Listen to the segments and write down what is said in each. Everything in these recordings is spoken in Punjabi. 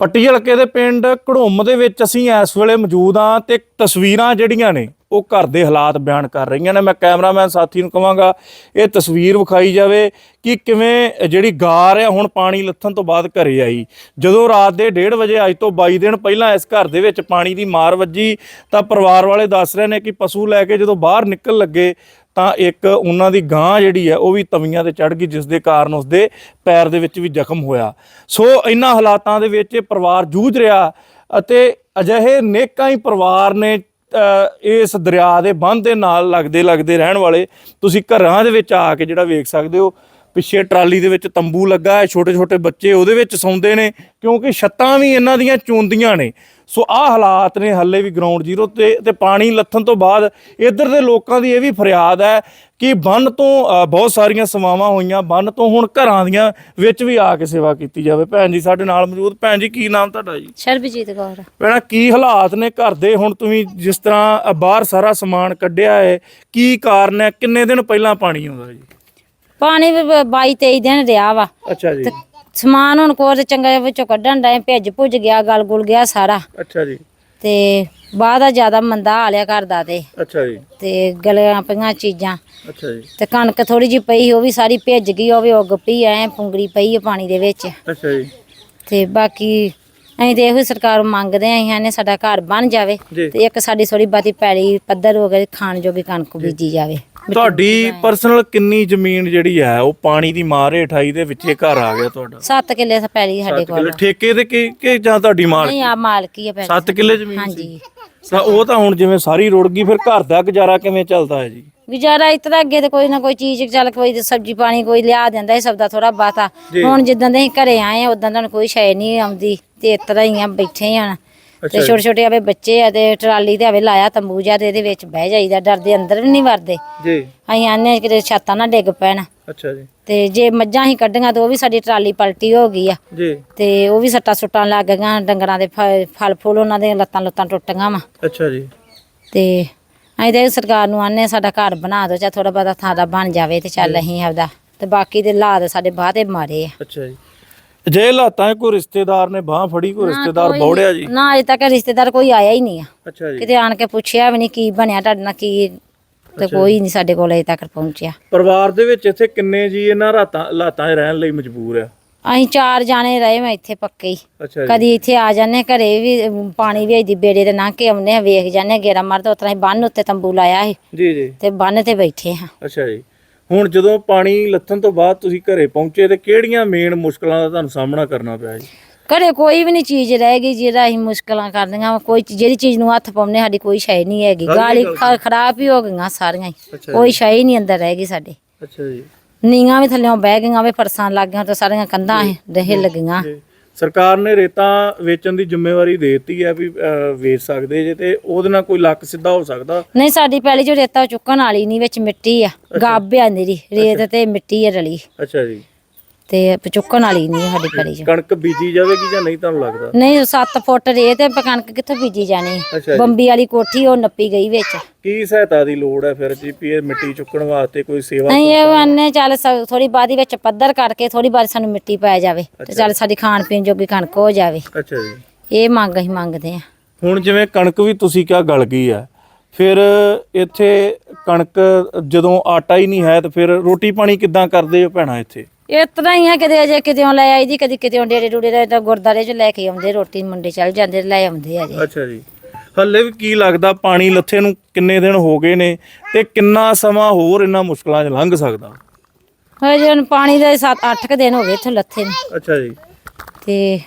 ਪੱਟੀ ਹਲਕੇ ਦੇ ਪਿੰਡ ਘੜੋਮ ਦੇ ਵਿੱਚ ਅਸੀਂ ਇਸ ਵੇਲੇ ਮੌਜੂਦ ਹਾਂ ਤੇ ਤਸਵੀਰਾਂ ਜਿਹੜੀਆਂ ਨੇ ਉਹ ਘਰ ਦੇ ਹਾਲਾਤ ਬਿਆਨ ਕਰ ਰਹੀਆਂ ਨੇ। ਮੈਂ ਕੈਮਰਾਮੈਨ ਸਾਥੀ ਨੂੰ ਕਹਾਂਗਾ, ਇਹ ਤਸਵੀਰ ਵਿਖਾਈ ਜਾਵੇ ਕਿ ਕਿਵੇਂ ਜਿਹੜੀ ਗਾਰ ਆ ਹੁਣ ਪਾਣੀ ਲੱਥਣ ਤੋਂ ਬਾਅਦ ਘਰੇ ਆਈ। ਜਦੋਂ ਰਾਤ ਦੇ 1:30 ਵਜੇ ਅੱਜ ਤੋਂ 22 ਦਿਨ ਪਹਿਲਾਂ ਇਸ ਘਰ ਦੇ ਵਿੱਚ ਪਾਣੀ ਦੀ ਮਾਰ ਵੱਜੀ, ਤਾਂ ਪਰਿਵਾਰ ਵਾਲੇ ਦੱਸ ਰਹੇ ਨੇ ਕਿ ਪਸ਼ੂ ਲੈ ਕੇ ਜਦੋਂ ਬਾਹਰ ਨਿਕਲ ਲੱਗੇ ਤਾਂ ਇੱਕ ਉਹਨਾਂ ਦੀ ਗਾਂ ਜਿਹੜੀ ਹੈ, ਉਹ ਵੀ ਤਵੀਆਂ ਤੇ ਚੜ ਗਈ ਜਿਸ ਦੇ ਕਾਰਨ ਉਸਦੇ ਪੈਰ ਦੇ ਵਿੱਚ ਵੀ ਜ਼ਖਮ ਹੋਇਆ। ਸੋ ਇਹਨਾਂ ਹਾਲਾਤਾਂ ਦੇ ਵਿੱਚ ਇਹ ਪਰਿਵਾਰ ਜੂਝ ਰਿਹਾ ਅਤੇ ਅਜਿਹੇ ਨੇਕਾਂ ਹੀ ਪਰਿਵਾਰ ਨੇ ਇਸ ਦਰਿਆ ਦੇ ਬੰਨ੍ਹ ਦੇ ਨਾਲ ਲੱਗਦੇ ਲੱਗਦੇ ਰਹਿਣ ਵਾਲੇ, ਤੁਸੀਂ ਘਰਾਂ ਦੇ ਵਿੱਚ ਆ ਕੇ ਜਿਹੜਾ ਵੇਖ ਸਕਦੇ ਹੋ ਪਿੱਛੇ ਟਰਾਲੀ ਦੇ ਵਿੱਚ ਤੰਬੂ ਲੱਗਾ ਹੈ ਛੋਟੇ ਛੋਟੇ ਬੱਚੇ ਉਹਦੇ ਵਿੱਚ ਸੌਂਦੇ ਨੇ ਕਿਉਂਕਿ ਛੱਤਾਂ ਵੀ ਇਹਨਾਂ ਦੀਆਂ ਚੁੰਦੀਆਂ ਨੇ। ਸੋ ਆਹ ਹਾਲਾਤ ਨੇ ਹੱਲੇ ਵੀ ਗਰਾਊਂਡ ਜ਼ੀਰੋ ਤੇ ਤੇ ਪਾਣੀ ਲੱਥਣ ਤੋਂ ਬਾਅਦ ਇੱਧਰ ਦੇ ਲੋਕਾਂ ਦੀ ਇਹ ਵੀ ਫਰਿਆਦ ਹੈ ਕਿ ਬੰਨ ਤੋਂ ਬਹੁਤ ਸਾਰੀਆਂ ਸੇਵਾਵਾਂ ਹੋਈਆਂ ਬੰਨ ਤੋਂ ਹੁਣ ਘਰਾਂ ਦੀਆਂ ਵਿੱਚ ਵੀ ਆ ਕੇ ਸੇਵਾ ਕੀਤੀ ਜਾਵੇ। ਭੈਣ ਜੀ ਸਾਡੇ ਨਾਲ ਮੌਜੂਦ ਭੈਣ ਜੀ ਕੀ ਨਾਮ ਤੁਹਾਡਾ ਜੀ? ਸਰਬਜੀਤ ਕੌਰ। ਭੈਣਾ ਕੀ ਹਾਲਾਤ ਨੇ ਘਰ ਦੇ? ਹੁਣ ਤੁਸੀਂ ਜਿਸ ਤਰ੍ਹਾਂ ਬਾਹਰ ਸਾਰਾ ਸਮਾਨ ਕੱਢਿਆ ਹੈ ਕੀ ਕਾਰਨ ਹੈ? ਕਿੰਨੇ ਦਿਨ ਪਹਿਲਾਂ ਪਾਣੀ ਆਉਂਦਾ ਜੀ? ਪਾਣੀ ਵੀ 22 23 ਦਿਨ ਰਿਹਾ ਵਾ। ਅੱਛਾ ਜੀ। ਸਮਾਨ ਹੁਣ ਕੋਰ ਚੰਗਾ ਵਿੱਚੋਂ ਕੱਢਣ ਡਏ ਭਿੱਜ ਭੁੱਜ ਗਿਆ ਗਲ ਗੁਲ ਗਿਆ ਸਾਰਾ। ਅੱਛਾ ਜੀ। ਤੇ ਬਾਅਦ ਆ ਜ਼ਿਆਦਾ ਮੰਦਾ ਹਾਲਿਆ ਕਰਦਾ ਤੇ। ਅੱਛਾ ਜੀ। ਤੇ ਗਲੀਆਂ ਪਈਆਂ ਚੀਜ਼ਾਂ। ਅੱਛਾ ਜੀ। ਤੇ ਕਣਕ ਥੋੜੀ ਜਿਹੀ ਪਈ ਉਹ ਵੀ ਸਾਰੀ ਭਿੱਜ ਗਈ ਉਹ ਵੀ ਉੱਗ ਪਈ ਐ ਪੁੰਗਰੀ ਪਈ ਆ ਪਾਣੀ ਦੇ ਵਿੱਚ। ਅੱਛਾ ਜੀ। ਤੇ ਬਾਕੀ ਅਸੀਂ ਤੇ ਇਹੋ ਹੀ ਸਰਕਾਰ ਨੂੰ ਮੰਗਦੇ ਆਂ ਅਸੀਂ ਨੇ ਸਾਡਾ ਘਰ ਬਣ ਜਾਵੇ ਜੀ। ਤੇ ਇੱਕ ਸਾਡੀ ਥੋੜੀ ਬਾਤੀ ਪੈਲੀ ਪੱਧਰ ਹੋ ਕੇ ਖਾਣ ਜੋਗੀ ਕਣਕ ਬੀਜੀ ਜਾਵੇ। ਤੁਹਾਡੀ ਪਰਸਨਲ ਕਿੰਨੀ ਜ਼ਮੀਨ ਜਿਹੜੀ ਹੈ ਉਹ ਪਾਣੀ ਦੀ ਮਾਰ ਹੇਠ ਆਈ ਦੇ ਵਿੱਚੇ ਘਰ ਆ ਗਿਆ ਤੁਹਾਡਾ? 7 ਕਿੱਲੇ ਤਾਂ ਪੈਲੀ ਸਾਡੇ ਸੱਤ ਕਿੱਲੇ ਕੋਲ ਠੇਕੇ ਦੇ ਕਿ ਕਿ ਜਾਂ ਤੁਹਾਡੀ ਮਾਲ ਨਹੀਂ ਆ ਮਾਲਕੀ ਆ ਪੈਲੀ 7 ਕਿੱਲੇ ਜ਼ਮੀਨ ਸੀ। ਹਾਂਜੀ ਤਾਂ ਉਹ ਤਾਂ ਹੁਣ ਜਿਵੇਂ ਸਾਰੀ ਰੁੜ ਗਈ ਫਿਰ ਘਰ ਦਾ ਗੁਜ਼ਾਰਾ ਕਿਵੇਂ ਚੱਲਦਾ ਹੈ ਜੀ? ਗੁਜ਼ਾਰਾ ਇਤਨਾ ਅੱਗੇ ਤੇ ਕੋਈ ਨਾ ਕੋਈ ਚੀਜ਼ ਚੱਲ ਕੋਈ ਤੇ ਸਬਜ਼ੀ ਪਾਣੀ ਕੋਈ ਲਿਆ ਦਿੰਦਾ ਇਹ ਸਭ ਦਾ ਥੋੜਾ ਬਾਤਾ ਹੁਣ ਜਿੱਦਾਂ ਦੇ ਅਸੀਂ ਘਰੇ ਆਏ ਆ ਉਦਾਂ ਦਾ ਕੋਈ ਸ਼ੈ ਨਹੀਂ ਆਉਂਦੀ ਤੇ ਇਸ ਤਰ੍ਹਾਂ ਹੀ ਆ ਬੈਠੇ ਆ ਤੇ ਛੋਟੇ ਛੋਟੇ ਆਵੇ ਬੱਚੇ ਆ ਤੇ ਟਰਾਲੀ ਤੇ ਆਵੇ ਲਾਇਆ ਤੰਬੂ ਜਿਹਾ ਤੇ ਇਹਦੇ ਵਿੱਚ ਬਹਿ ਜਾਈਦਾ ਡਰਦੇ ਅੰਦਰ ਵੀ ਨਹੀਂ ਵੜਦੇ। ਜੀ। ਅਸੀਂ ਆਨੇ ਕਿਤੇ ਛੱਤਾਂ ਨਾ ਡਿੱਗ ਪੈਣ। ਅੱਛਾ ਜੀ। ਤੇ ਜੇ ਮੱਝਾਂ ਹੀ ਕੱਢੀਆਂ ਤੇ ਉਹ ਵੀ ਸਾਡੀ ਟਰਾਲੀ ਪਲਟੀ ਹੋ ਗਈ ਆ। ਜੀ। ਤੇ ਉਹ ਵੀ ਸੱਟਾਂ ਸੁੱਟਾਂ ਲੱਗ ਗਈਆਂ ਡੰਗਰਾਂ ਦੇ ਫਲ ਫੁੱਲ ਉਹਨਾਂ ਦੇ ਲੱਤਾਂ ਲੁੱਤਾਂ ਟੁੱਟ ਗਈਆਂ ਵਾ। ਅੱਛਾ ਜੀ। ਤੇ ਅਸੀਂ ਤੇ ਸਰਕਾਰ ਨੂੰ ਆਨੇ ਸਾਡਾ ਘਰ ਬਣਾ ਦਿਓ ਚਾ ਥੋੜਾ ਬਹੁਤਾ ਥਾਂ ਦਾ ਬਣ ਜਾਵੇ ਤੇ ਚੱਲ ਅਸੀਂ ਆਪਦਾ। ਤੇ ਬਾਕੀ ਦੇ ਹਾਲਾਤ ਸਾਡੇ ਬਾਹਤੇ ਮਾਰੇ ਆ। ਅੱਛਾ ਜੀ। ਜੇ ਹਾਲਾਤਾਂ 'ਚ ਕੋਈ ਰਿਸ਼ਤੇਦਾਰ ਨੇ ਬਾਹ ਫੜੀ ਕੋਈ ਰਿਸ਼ਤੇਦਾਰ ਬੌੜਿਆ ਜੀ? ਨਾ ਅਜੇ ਤੱਕ ਰਿਸ਼ਤੇਦਾਰ ਕੋਈ ਆਇਆ ਹੀ ਨਹੀਂ ਆ। ਅੱਛਾ ਜੀ। ਕਿਤੇ ਆਣ ਕੇ ਪੁੱਛਿਆ ਵੀ ਨਹੀਂ ਕੀ ਬਣਿਆ ਤੁਹਾਡੇ ਨਾਲ ਕੀ ਤੇ ਕੋਈ ਨਹੀਂ ਸਾਡੇ ਕੋਲ ਅਜੇ ਤੱਕ ਪਹੁੰਚਿਆ। ਪਰਿਵਾਰ ਦੇ ਵਿੱਚ ਇੱਥੇ ਕਿੰਨੇ ਜੀ ਇਹਨਾਂ ਰਾਤਾਂ ਹਾਲਾਤਾਂ 'ਚ ਰਹਿਣ ਲਈ ਮਜਬੂਰ ਆ? ਅਸੀਂ ਚਾਰ ਜਾਣੇ ਰਹੇ ਮੈਂ ਇੱਥੇ ਪੱਕੇ ਹੀ। ਕਦੀ ਇੱਥੇ ਆ ਜਾਂਦੇ ਘਰੇ ਵੀ ਪਾਣੀ ਵੀ ਦੀ ਬੇੜੇ ਤੇ ਲੰਘ ਕੇ ਆਉਂਦੇ ਆ ਵੇਖ ਜਾਂਦੇ ਗੇੜਾ ਮਾਰਦਾ ਉਤਰਾ ਹੀ ਬੰਨ ਉੱਤੇ ਤੰਬੂ ਲਾਇਆ ਸੀ। ਜੀ ਜੀ। ਤੇ ਬੰਨ ਤੇ ਬੈਠੇ ਹਾਂ। ਅੱਛਾ ਜੀ। ਹੁਣ ਜਦੋਂ ਪਾਣੀ ਲੱਥਣ ਤੋਂ ਬਾਅਦ ਤੁਸੀਂ ਘਰੇ ਪਹੁੰਚੇ ਤੇ ਕਿਹੜੀਆਂ ਮੇਨ ਮੁਸ਼ਕਲਾਂ ਦਾ ਤੁਹਾਨੂੰ ਸਾਹਮਣਾ ਕਰਨਾ ਪਿਆ ਜੀ? ਘਰੇ ਕੋਈ ਵੀ ਨਹੀਂ ਚੀਜ਼ ਰਹਿ ਗਈ ਜਿਹੜਾ ਅਸੀਂ ਮੁਸ਼ਕਲਾਂ ਕਰਦੀਆਂ ਵਾਂ। ਕੋਈ ਚੀ- ਜਿਹੜੀ ਚੀਜ਼ ਨੂੰ ਹੱਥ ਪਾਉਂਦੇ ਸਾਡੀ ਕੋਈ ਸ਼ੈ ਨਹੀਂ ਹੈਗੀ। ਗਾਲੀ ਖ- ਖਰਾਬ ਹੀ ਹੋ ਗਈਆਂ ਸਾਰੀਆਂ ਹੀ। ਕੋਈ ਸ਼ੈ ਹੀ ਨਹੀਂ ਅੰਦਰ ਰਹਿ ਗਈ ਸਾਡੇ। ਅੱਛਾ ਜੀ। ਨੀਆਂ ਵੀ ਥੱਲੇੋਂ ਬਹਿ ਗਈਆਂ ਵੇ ਫਰਸਾਂ ਲੱਗ ਗਈਆਂ ਤੇ ਸਾਰੀਆਂ ਕੰਧਾਂ ਰਹੇ ਲੱਗੀਆਂ ਤੇ ਸਰਕਾਰ ਨੇ ਰੇਤਾਂ ਵੇਚਣ ਦੀ ਜ਼ਿੰਮੇਵਾਰੀ ਦੇ ਦਿੱਤੀ ਹੈ ਵੀ ਅਹ, ਵੇਚ ਸਕਦੇ ਜੇ ਤੇ ਉਹਦੇ ਨਾਲ ਕੋਈ ਲੱਕ ਸਿੱਧਾ ਹੋ ਸਕਦਾ। ਨਹੀਂ ਸਾਡੀ ਪਹਿਲੀ ਜੋ ਰੇਤਾ ਚੁੱਕਣ ਵਾਲੀ ਨਹੀਂ ਵਿੱਚ ਮਿੱਟੀ ਆ। ਗੱਬਿਆਂ ਦੀ ਰੇਤ ਤੇ ਮਿੱਟੀ ਆ ਰਲੀ। ਅੱਛਾ ਜੀ। ਤੇ ਚੁੱਕਣ ਵਾਲੀ ਨਹੀਂ ਸਾਡੀ ਪਹਿਲੀ ਜੋ ਕਣਕ ਬੀਜੀ ਜਾਵੇਗੀ ਜਾਂ ਨਹੀਂ ਤੁਹਾਨੂੰ ਲੱਗਦਾ? ਨਹੀਂ 7 ਫੁੱਟ ਰੇਤ ਤੇ ਕਣਕ ਕਿੱਥੋਂ ਬੀਜੀ ਜਾਣੀ? ਅੱਛਾ ਜੀ। ਬੰਬੀ ਵਾਲੀ ਕੋਠੀ ਉਹ ਨੱਪੀ ਗਈ ਵਿੱਚ। ਕੀ ਸਹਾਇਤਾ ਦੀ ਲੋੜ ਹੈ ਫਿਰ ਜੀ ਵੀ ਇਹ ਮਿੱਟੀ ਚੁੱਕਣ ਵਾਸਤੇ ਕੋਈ ਸੇਵਾ ਨਹੀਂ ਇਹ ਆਨੇ ਚੱਲ ਥੋੜੀ ਬਾਦੀ ਵਿੱਚ ਪੱਧਰ ਕਰਕੇ ਥੋੜੀ ਬਾਦੀ ਸਾਨੂੰ ਮਿੱਟੀ ਪੈ ਜਾਵੇ ਤੇ ਚੱਲ ਸਾਡੀ ਖਾਣ ਪੀਣ ਜੋਗੀ ਕਣਕ ਹੋ ਜਾਵੇ। ਅੱਛਾ ਜੀ। ਇਹ ਮੰਗ ਅਸੀਂ ਮੰਗਦੇ ਆ ਹੁਣ ਜਿਵੇਂ ਕਣਕ ਵੀ ਤੁਸੀਂ ਕਿਹਾ ਗਲ ਗਈ ਹੈ ਫਿਰ ਇੱਥੇ ਕਣਕ ਜਦੋਂ ਆਟਾ ਹੀ ਨਹੀਂ ਹੈ ਤੇ ਫਿਰ ਰੋਟੀ ਪਾਣੀ ਕਿੱਦਾਂ ਕਰਦੇ ਹੋ ਭੈਣਾ ਇੱਥੇ? ਤਰ੍ਹਾਂ ਹੀ ਆ ਕਿਤੇ ਅਜੇ ਕਿਤੇੋਂ ਲੈ ਆਈ ਦੀ ਕਦੀ ਕਿਤੇੋਂ ਡੇੜੇ ਡੂੜੇ ਦਾ ਤਾਂ ਗੁਰਦਾਰੇ ਚ ਲੈ ਕੇ ਆਉਂਦੇ ਰੋਟੀ ਮੁੰਡੇ ਚੱਲ ਜਾਂਦੇ ਲੈ ਆਉਂਦੇ ਆ ਜੀ। ਅੱਛਾ ਜੀ। ਹੱਲੇ ਵੀ ਕੀ ਲੱਗਦਾ ਪਾਣੀ ਲੱਥੇ ਨੂੰ ਕਿੰਨੇ ਦਿਨ ਹੋ ਗਏ ਨੇ ਤੇ ਕਿੰਨਾ ਸਮਾਂ ਹੋਰ ਇਹਨਾਂ ਮੁਸ਼ਕਲਾਂ 'ਚ ਲੰਘ ਸਕਦਾ? ਹਜੇ ਹੁਣ ਪਾਣੀ ਦੇ 7-8 ਕ ਦਿਨ ਹੋ ਗਏ ਇੱਥੋਂ ਲੱਥੇ ਨੂੰ। ਅੱਛਾ ਜੀ। ਤੇ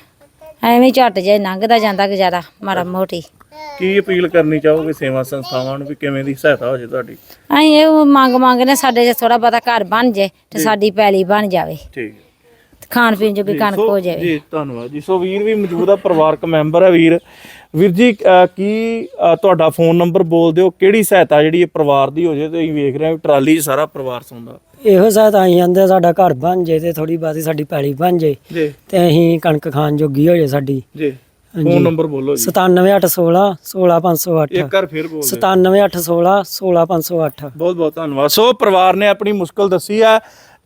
ਐਵੇਂ ਝੱਟ ਜੇ ਲੰਘਦਾ ਜਾਂਦਾ ਗੁਜ਼ਾਰਾ ਮਾੜਾ ਮੋਟੀ। ਕੀ ਅਪੀਲ ਕਰਨੀ ਚਾਹੋਗੇ ਸੇਵਾ ਸੰਸਥਾਵਾਂ ਨੂੰ ਵੀ ਕਿਵੇਂ ਦੀ ਸਹਾਇਤਾ ਹੋ ਜੇ ਤੁਹਾਡੀ? ਅਸੀਂ ਇਹ ਮੰਗ ਮੰਗਨੇ ਸਾਡੇ ਜੇ ਥੋੜਾ ਬਹੁਤਾ ਘਰ ਬਣ ਜੇ ਤੇ ਸਾਡੀ ਪੈਲੀ ਬਣ ਜਾਵੇ। ਠੀਕ। ਹੈ ਖਾਣ ਪੀਣ ਜੋਗੀ ਕਣਕ ਸੋ- ਹੋ ਜਾਵੇ। ਜੀ ਧੰਨਵਾਦ ਜੀ। ਸੋ ਵੀਰ ਵੀ ਮੌਜੂਦ ਆ ਪਰਿਵਾਰਕ ਮੈਂਬਰ ਹੈ ਵੀਰ। ਵੀਰ ਜੀ ਅਹ, ਕੀ ਅਹ, ਤੁਹਾਡਾ ਫੋਨ ਨੰਬਰ ਬੋਲ ਦਿਓ ਕਿਹੜੀ ਸਹਾਇਤਾ ਜਿਹੜੀ ਇਹ ਪਰਿਵਾਰ ਦੀ ਹੋ ਜੇ ਤੇ ਅਸੀਂ ਵੇਖ ਰਹੇ ਹਾਂ ਟਰਾਲੀ 'ਚ ਸਾਰਾ ਪਰਿਵਾਰ ਸੌਂਦਾ। ਇਹੋ ਸਹਾਇਤਾ ਅਸੀਂ ਜਾਂਦੇ ਸਾਡਾ ਘਰ ਬਣ ਜੇ ਤੇ ਥੋੜੀ ਬਾਤੀ ਸਾਡੀ ਪੈਲੀ ਬਣ ਜੇ ਜੀ। ਤੇ ਅਸੀਂ ਕਣਕ ਖਾਣ ਜੋਗੀ ਹੋ ਜੇ ਸਾਡੀ। ਜੀ। ਫੋਨ ਨੰਬਰ ਬੋਲੋ ਜੀ। 97816 16508 ਇੱਕ ਵਾਰ ਫਿਰ ਬੋਲ ਦਿਓ। 97816 16508 ਬਹੁਤ ਬਹੁਤ ਧੰਨਵਾਦ। ਸੋ ਪਰਿਵਾਰ ਨੇ ਆਪਣੀ ਮੁਸ਼ਕਲ ਦੱਸੀ ਹੈ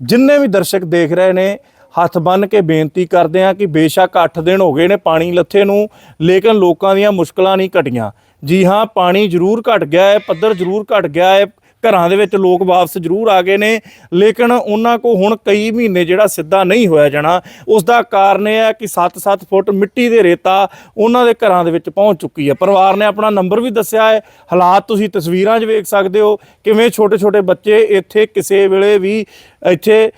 ਜਿੰਨੇ ਵੀ ਦਰਸ਼ਕ ਦੇਖ ਰਹੇ ਨੇ ਹੱਥ ਬੰਨ੍ਹ ਕੇ ਬੇਨਤੀ ਕਰਦੇ ਹਾਂ ਕਿ ਬੇਸ਼ੱਕ 8 ਦਿਨ ਹੋ ਗਏ ਨੇ ਪਾਣੀ ਲੱਥੇ ਨੂੰ ਲੇਕਿਨ ਲੋਕਾਂ ਦੀਆਂ ਮੁਸ਼ਕਲਾਂ ਨਹੀਂ ਘਟੀਆਂ। ਜੀ ਹਾਂ ਪਾਣੀ ਜ਼ਰੂਰ ਘਟ ਗਿਆ ਹੈ ਪੱਧਰ ਜ਼ਰੂਰ ਘਟ ਗਿਆ ਹੈ। ਘਰਾਂ ਦੇ ਵਿੱਚ ਲੋਕ ਵਾਪਸ ਜ਼ਰੂਰ ਆ ਗਏ ਨੇ। ਲੇਕਿਨ ਉਹਨਾਂ ਕੋ ਹੁਣ ਕਈ ਮਹੀਨੇ ਜਿਹੜਾ ਸਿੱਧਾ ਨਹੀਂ ਹੋਇਆ ਜਾਣਾ। ਉਸ ਦਾ ਕਾਰਨ ਇਹ ਹੈ ਕਿ 7-7 ਫੁੱਟ ਮਿੱਟੀ ਦੇ ਰੇਤਾ ਉਹਨਾਂ ਦੇ ਘਰਾਂ ਦੇ ਵਿੱਚ ਪਹੁੰਚ ਚੁੱਕੀ ਹੈ। ਪਰਿਵਾਰ ਨੇ ਆਪਣਾ ਨੰਬਰ ਵੀ ਦੱਸਿਆ ਹੈ। ਹਾਲਾਤ ਤੁਸੀਂ ਤਸਵੀਰਾਂ 'ਚ ਵੇਖ ਸਕਦੇ ਹੋ। ਕਿਵੇਂ ਛੋਟੇ-ਛੋਟੇ ਬੱਚੇ ਇੱਥੇ ਕਿਸੇ ਵੇਲੇ ਵੀ ਇੱਥੇ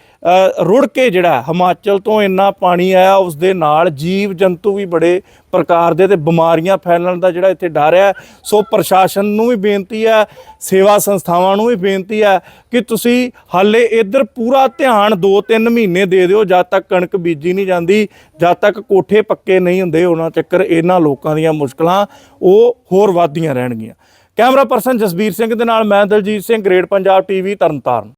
ਰੁੜ ਕੇ ਜਿਹੜਾ ਹਿਮਾਚਲ ਤੋਂ ਇੰਨਾ ਪਾਣੀ ਆਇਆ ਉਸ ਦੇ ਨਾਲ ਜੀਵ ਜੰਤੂ ਵੀ ਬੜੇ ਪ੍ਰਕਾਰ ਦੇ ਤੇ ਬਿਮਾਰੀਆਂ ਫੈਲਣ ਦਾ ਜਿਹੜਾ ਇੱਥੇ ਡਰ ਹੈ। ਸੋ ਪ੍ਰਸ਼ਾਸਨ ਨੂੰ ਵੀ ਬੇਨਤੀ ਹੈ, ਸੇਵਾ ਸੰਸਥਾਵਾਂ ਨੂੰ ਵੀ ਬੇਨਤੀ ਹੈ ਕਿ ਤੁਸੀਂ ਹਾਲੇ ਇੱਧਰ ਪੂਰਾ ਧਿਆਨ 2-3 ਮਹੀਨੇ ਦੇ ਦਿਓ, ਜਦ ਤੱਕ ਕਣਕ ਬੀਜੀ ਨਹੀਂ ਜਾਂਦੀ, ਜਦ ਤੱਕ ਕੋਠੇ ਪੱਕੇ ਨਹੀਂ ਹੁੰਦੇ, ਉਹਨਾਂ ਚੱਕਰ ਇਹਨਾਂ ਲੋਕਾਂ ਦੀਆਂ ਮੁਸ਼ਕਲਾਂ ਉਹ ਹੋਰ ਵੱਧਦੀਆਂ ਰਹਿਣਗੀਆਂ। ਕੈਮਰਾ ਪਰਸਨ ਜਸਬੀਰ ਸਿੰਘ ਦੇ ਨਾਲ ਮੈਂ ਦਲਜੀਤ ਸਿੰਘ, ਗ੍ਰੇਟ ਪੰਜਾਬ ਟੀਵੀ, ਤਰਨਤਾਰਨ।